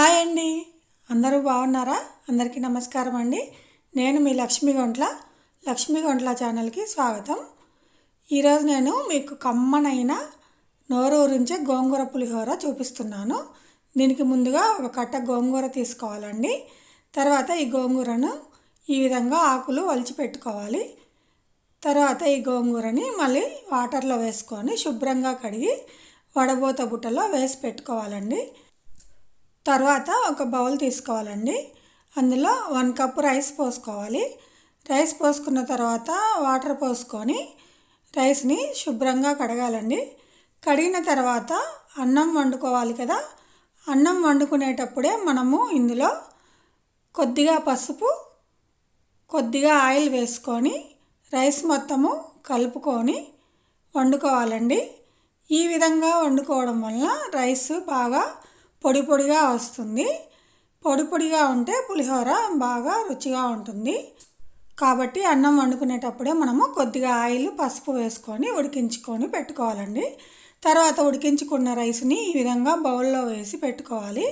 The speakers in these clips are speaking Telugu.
హాయ్ అండి. అందరూ బాగున్నారా? అందరికీ నమస్కారం అండి. నేను మీ లక్ష్మీ గొంట్ల. లక్ష్మీ గొంట్ల ఛానల్కి స్వాగతం. ఈరోజు నేను మీకు కమ్మనైన నోరూరించే గోంగూర పులిహోర చూపిస్తున్నాను. దీనికి ముందుగా ఒక కట్ట గోంగూర తీసుకోవాలండి. తర్వాత ఈ గోంగూరను ఈ విధంగా ఆకులు వలిచి పెట్టుకోవాలి. తర్వాత ఈ గోంగూరని మళ్ళీ వాటర్లో వేసుకొని శుభ్రంగా కడిగి వడబోత బుట్టలో వేసి పెట్టుకోవాలండి. తర్వాత ఒక బౌల్ తీసుకోవాలండి. అందులో వన్ కప్ రైస్ పోసుకోవాలి. రైస్ పోసుకున్న తర్వాత వాటర్ పోసుకొని రైస్ని శుభ్రంగా కడగాలండి. కడిగిన తర్వాత అన్నం వండుకోవాలి కదా. అన్నం వండుకునేటప్పుడే మనము ఇందులో కొద్దిగా పసుపు కొద్దిగా ఆయిల్ వేసుకొని రైస్ మొత్తము కలుపుకొని వండుకోవాలండి. ఈ విధంగా వండుకోవడం వలన రైస్ బాగా పొడి పొడిగా వస్తుంది. పొడి పొడిగా ఉంటే పులిహోర బాగా రుచిగా ఉంటుంది. కాబట్టి అన్నం వండుకునేటప్పుడే మనము కొద్దిగా ఆయిల్ పసుపు వేసుకొని ఉడికించుకొని పెట్టుకోవాలండి. తర్వాత ఉడికించుకున్న రైస్ని ఈ విధంగా బౌల్లో వేసి పెట్టుకోవాలి.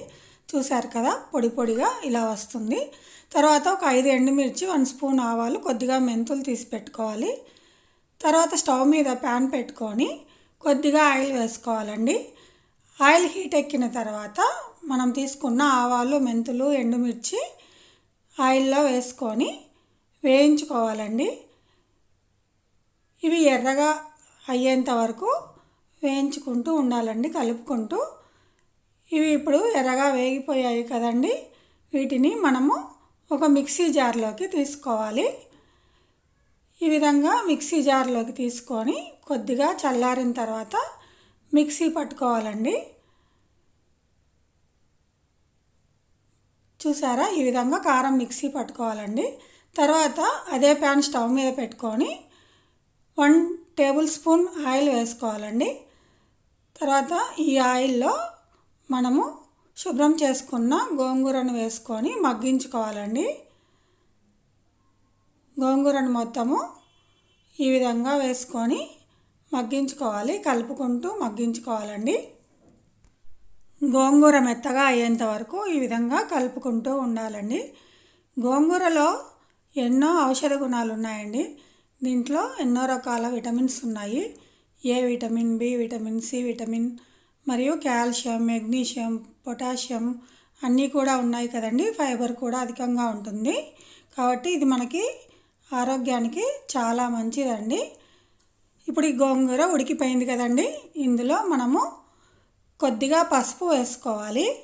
చూశారు కదా పొడి పొడిగా ఇలా వస్తుంది. తర్వాత ఒక ఐదు ఎండుమిర్చి వన్ స్పూన్ ఆవాలు కొద్దిగా మెంతులు తీసి పెట్టుకోవాలి. తర్వాత స్టవ్ మీద ప్యాన్ పెట్టుకొని కొద్దిగా ఆయిల్ వేసుకోవాలండి. ఆయిల్ హీట్ ఎక్కిన తర్వాత మనం తీసుకున్న ఆవాలు మెంతులు ఎండుమిర్చి ఆయిల్లో వేసుకొని వేయించుకోవాలండి. ఇవి ఎర్రగా అయ్యేంత వరకు వేయించుకుంటూ ఉండాలండి కలుపుకుంటూ. ఇవి ఇప్పుడు ఎర్రగా వేగిపోయాయి కదండి వీటిని మనము ఒక మిక్సీ జార్లోకి తీసుకోవాలి. ఈ విధంగా మిక్సీ జార్లోకి తీసుకొని కొద్దిగా చల్లారిన తర్వాత మిక్సీ పట్టుకోవాలండి. చూసారా? ఈ విధంగా కారం మిక్సీ పట్టుకోవాలండి. తర్వాత అదే ప్యాన్ స్టవ్ మీద పెట్టుకొని వన్ టేబుల్ స్పూన్ ఆయిల్ వేసుకోవాలండి. తర్వాత ఈ ఆయిల్లో మనము శుభ్రం చేసుకున్న గోంగూరను వేసుకొని మగ్గించుకోవాలండి. గోంగూరను మొత్తము ఈ విధంగా వేసుకొని మగ్గించుకోవాలి కలుపుకుంటూ మగ్గించుకోవాలండి. గోంగూర మెత్తగా అయ్యేంత వరకు ఈ విధంగా కలుపుకుంటూ ఉండాలండి. గోంగూరలో ఎన్నో ఔషధ గుణాలు ఉన్నాయండి. దీంట్లో ఎన్నో రకాల విటమిన్స్ ఉన్నాయి. A vitamin B vitamin C vitamin మరియు కాల్షియం మెగ్నీషియం పొటాషియం అన్నీ కూడా ఉన్నాయి కదండి. ఫైబర్ కూడా అధికంగా ఉంటుంది. కాబట్టి ఇది మనకి ఆరోగ్యానికి చాలా మంచిదండి. ఇప్పుడు ఈ గోంగూర ఉడికిపోయింది కదండి. ఇందులో మనము కొద్దిగా పసుపు వేసుకోవాలి.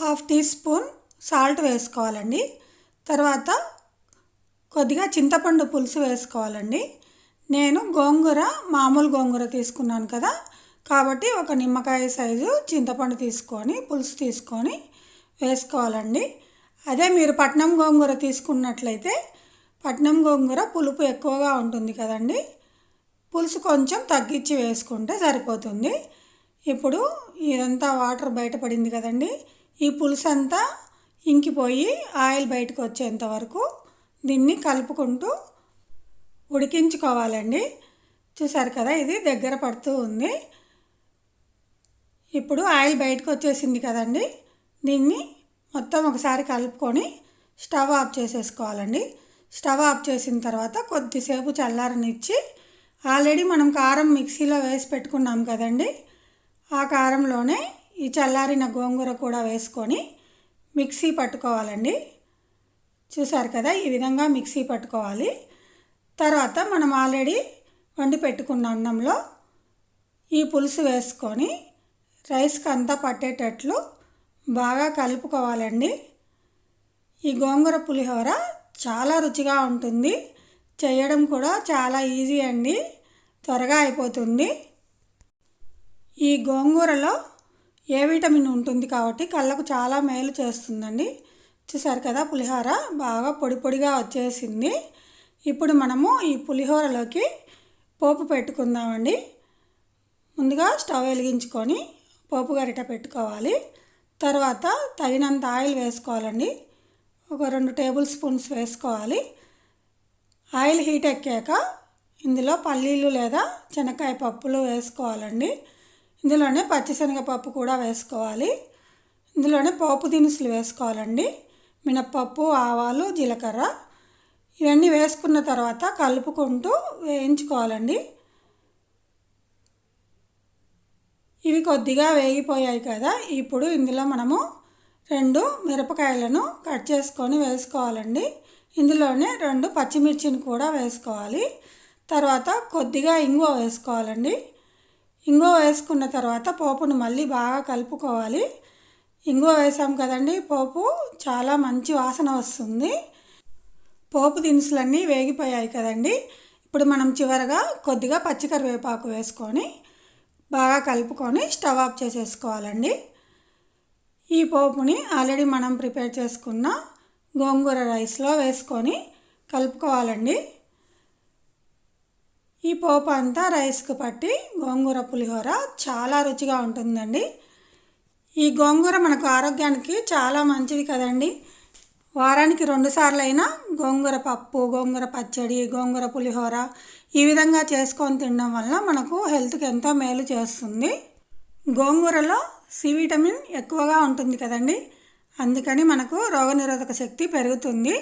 హాఫ్ టీ స్పూన్ సాల్ట్ వేసుకోవాలండి. తర్వాత కొద్దిగా చింతపండు పులుసు వేసుకోవాలండి. నేను గోంగూర మామూలు గోంగూర తీసుకున్నాను కదా. కాబట్టి ఒక నిమ్మకాయ సైజు చింతపండు తీసుకొని పులుసు తీసుకొని వేసుకోవాలండి. అదే మీరు పట్నం గోంగూర తీసుకున్నట్లయితే పట్నం గోంగూర పులుపు ఎక్కువగా ఉంటుంది కదండి. పులుసు కొంచెం తగ్గించి వేసుకుంటే సరిపోతుంది. ఇప్పుడు ఇదంతా వాటర్ బయటపడింది కదండి. ఈ పులుసు అంతా ఇంకిపోయి ఆయిల్ బయటకు వచ్చేంత వరకు దీన్ని కలుపుకుంటూ ఉడికించుకోవాలండి. చూసారు కదా ఇది దగ్గర పడుతూ ఉంది. ఇప్పుడు ఆయిల్ బయటకు వచ్చేసింది కదండి. దీన్ని మొత్తం ఒకసారి కలుపుకొని స్టవ్ ఆఫ్ చేసేసుకోవాలండి. స్టవ్ ఆఫ్ చేసిన తర్వాత కొద్దిసేపు చల్లారనిచ్చి ఆల్రెడీ మనం కారం మిక్సీలో వేసి పెట్టుకున్నాం కదండి ఆ కారంలోనే ఈ చల్లారిన గోంగూర కూడా వేసుకొని మిక్సీ పట్టుకోవాలండి. చూసారు కదా ఈ విధంగా మిక్సీ పట్టుకోవాలి. తర్వాత మనం ఆల్రెడీ వండి పెట్టుకున్న అన్నంలో ఈ పులుసు వేసుకొని రైస్కి అంతా పట్టేటట్లు బాగా కలుపుకోవాలండి. ఈ గోంగూర పులిహోర చాలా రుచిగా ఉంటుంది. చేయడం కూడా చాలా ఈజీ అండి. త్వరగా అయిపోతుంది. ఈ గోంగూరలో ఏ విటమిన్ ఉంటుంది కాబట్టి కళ్ళకు చాలా మేలు చేస్తుందండి. చూసారు కదా పులిహోర? బాగా పొడి పొడిగా వచ్చేసింది. ఇప్పుడు మనము ఈ పులిహోరలోకి పోపు పెట్టుకుందామండి. ముందుగా స్టవ్ వెలిగించుకొని పోపు గరిట పెట్టుకోవాలి. తర్వాత తగినంత ఆయిల్ వేసుకోవాలండి. ఒక రెండు టేబుల్ స్పూన్స్ వేసుకోవాలి. ఆయిల్ హీట్ ఎక్కాక ఇందులో పల్లీలు లేదా శనక్కాయ పప్పులు వేసుకోవాలండి. ఇందులోనే పచ్చిశనగపప్పు కూడా వేసుకోవాలి. ఇందులోనే పోపు దినుసులు వేసుకోవాలండి. మినప్పప్పు ఆవాలు జీలకర్ర ఇవన్నీ వేసుకున్న తర్వాత కలుపుకుంటూ వేయించుకోవాలండి. ఇవి కొద్దిగా వేగిపోయాయి కదా ఇప్పుడు ఇందులో మనము రెండు మిరపకాయలను కట్ చేసుకొని వేసుకోవాలండి. ఇందులోనే రెండు పచ్చిమిర్చిని కూడా వేసుకోవాలి. తర్వాత కొద్దిగా ఇంగువ వేసుకోవాలండి. ఇంగువ వేసుకున్న తర్వాత పోపును మళ్ళీ బాగా కలుపుకోవాలి. ఇంగువ వేసాం కదండి పోపు చాలా మంచి వాసన వస్తుంది. పోపు దినుసులన్నీ వేగిపోయాయి కదండి. ఇప్పుడు మనం చివరగా కొద్దిగా పచ్చికరివేపాకు వేసుకొని బాగా కలుపుకొని స్టవ్ ఆఫ్ చేసేసుకోవాలండి. ఈ పోపుని ఆల్రెడీ మనం ప్రిపేర్ చేసుకున్న గోంగూర రైస్లో వేసుకొని కలుపుకోవాలండి. ఈ పోపు అంతా రైస్కు పట్టి గోంగూర పులిహోర చాలా రుచిగా ఉంటుందండి. ఈ గోంగూర మనకు ఆరోగ్యానికి చాలా మంచిది కదండి. వారానికి రెండుసార్లు అయినా గోంగూర పప్పు గోంగూర పచ్చడి గోంగూర పులిహోర ఈ విధంగా చేసుకొని తినడం వల్ల మనకు హెల్త్కి ఎంతో మేలు చేస్తుంది. గోంగూరలో సి విటమిన్ ఎక్కువగా ఉంటుంది కదండి. అందుకని మనకు రోగనిరోధక శక్తి పెరుగుతుంది.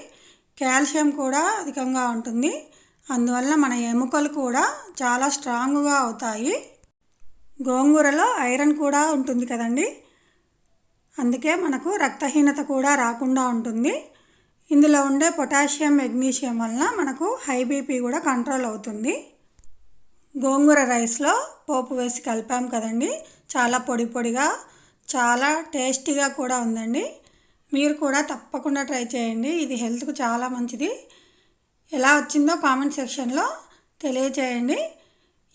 కాల్షియం కూడా అధికంగా ఉంటుంది. అందువల్ల మన ఎముకలు కూడా చాలా స్ట్రాంగ్గా అవుతాయి. గోంగూరలో ఐరన్ కూడా ఉంటుంది కదండి. అందుకే మనకు రక్తహీనత కూడా రాకుండా ఉంటుంది. ఇందులో ఉండే పొటాషియం మెగ్నీషియం వలన మనకు హై బీపీ కూడా కంట్రోల్ అవుతుంది. గోంగూర రైస్లో పోపు వేసి కలిపాం కదండి. చాలా పొడి పొడిగా చాలా టేస్టీగా కూడా ఉందండి. మీరు కూడా తప్పకుండా ట్రై చేయండి. ఇది హెల్త్కు చాలా మంచిది. ఎలా వచ్చిందో కామెంట్ సెక్షన్లో తెలియచేయండి.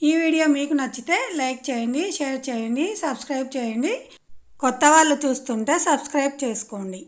ఈ వీడియో మీకు నచ్చితే లైక్ చేయండి షేర్ చేయండి సబ్స్క్రైబ్ చేయండి. కొత్త వాళ్ళు చూస్తుంటే సబ్స్క్రైబ్ చేసుకోండి.